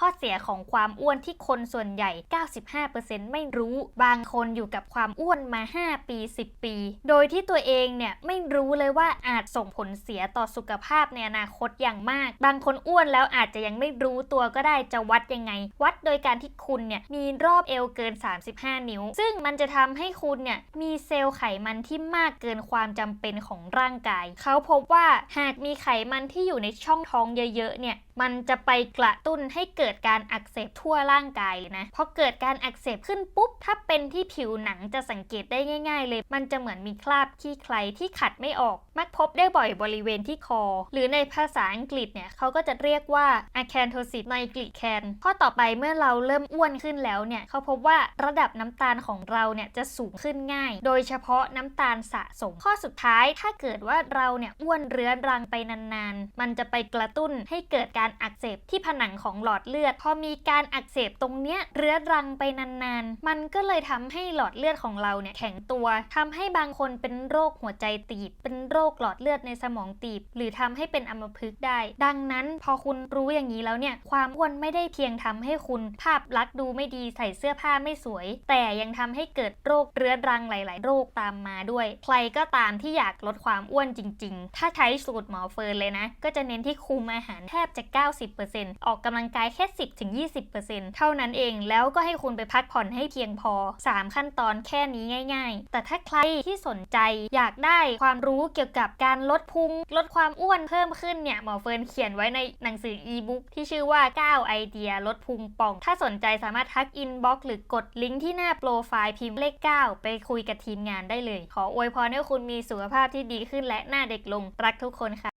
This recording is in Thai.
ข้อเสียของความอ้วนที่คนส่วนใหญ่ 95%ไม่รู้ บางคนอยู่กับความอ้วนมา 5 ปี 10 ปี โดยที่ตัวเองเนี่ยไม่รู้เลยว่าอาจส่งผลเสียต่อสุขภาพในอนาคตอย่างมาก บางคนอ้วนแล้วอาจจะยังไม่รู้ตัวก็ได้จะวัดยังไง วัดโดยการที่คุณเนี่ยมีรอบเอวเกิน 35 นิ้ว ซึ่งมันจะทำให้คุณเนี่ยมีเซลล์ไขมันที่มากเกินความจำเป็นของร่างกาย เขาพบว่าหากมีไขมันที่อยู่ในช่องท้องเยอะๆเนี่ย มันจะไปกระตุ้นให้เกิดการอักเสบทั่วร่างกายเลยนะพอเกิดการอักเสบขึ้นปุ๊บ ถ้าเป็นที่ผิวหนังจะสังเกตได้ง่าย ๆ เลย มันจะเหมือนมีคราบขี้ใครที่ขัดไม่ออก มักพบได้บ่อยบริเวณที่คอ หรือในภาษาอังกฤษเนี่ยเขาก็จะเรียกว่า acanthosis nigricans ข้อต่อไปเมื่อเราเริ่มอ้วนขึ้นแล้วเนี่ยเขาพบว่าระดับน้ำตาลของเราเนี่ยจะสูงขึ้นง่าย โดยเฉพาะน้ำตาลสะสม ข้อสุดท้ายถ้าเกิดว่าเราเนี่ยอ้วนเรื้อรังไปนานๆ มันจะไปกระตุ้นให้เกิดการอักเสบที่ผนังของหลอดเลือด พอมีการอักเสบตรงเนี้ยเรื้อรังไปนานๆ มันก็เลยทำให้หลอดเลือดของเราเนี่ยแข็งตัวทำให้บางคนเป็นโรคหัวใจตีบ เป็นโรคหลอดเลือดในสมองตีบ หรือทำให้เป็นอัมพฤกษ์ได้ ดังนั้นพอคุณรู้อย่างนี้แล้วเนี่ย ความอ้วนไม่ได้เพียงทำให้คุณภาพลักษณ์ดูไม่ดีใส่เสื้อผ้าไม่สวย แต่ยังทำให้เกิดโรคเรื้อรังหลาย ๆ โรคตามมาด้วย ใครก็ตามที่อยากลดความอ้วนจริง ๆ ถ้าใช้สูตรหมอเฟิร์นเลยนะ ก็จะเน้นที่คุมอาหารแทบจะ 90%ออกกำลังกายแค่ 10-20%เท่านั้นเองแล้วก็ให้คุณไปพักผ่อนให้เพียงพอ 3 ขั้นตอนแค่นี้ง่าย ๆ แต่ถ้าใครที่สนใจอยากได้ความรู้เกี่ยวกับการลดพุง ลดความอ้วนเพิ่มขึ้นเนี่ยหมอเฟิร์นเขียนไว้ในหนังสืออีบุ๊กที่ชื่อว่า 9 ไอเดียลดพุงป่อง ถ้าสนใจสามารถทักอินบ็อกซ์หรือกดลิงก์ที่หน้าโปรไฟล์พิมพ์เลข 9 ไปคุยกับทีมงานได้เลย ขออวยพรให้คุณมีสุขภาพที่ดีขึ้นและหน้าเด็กลงรักทุกคนค่ะ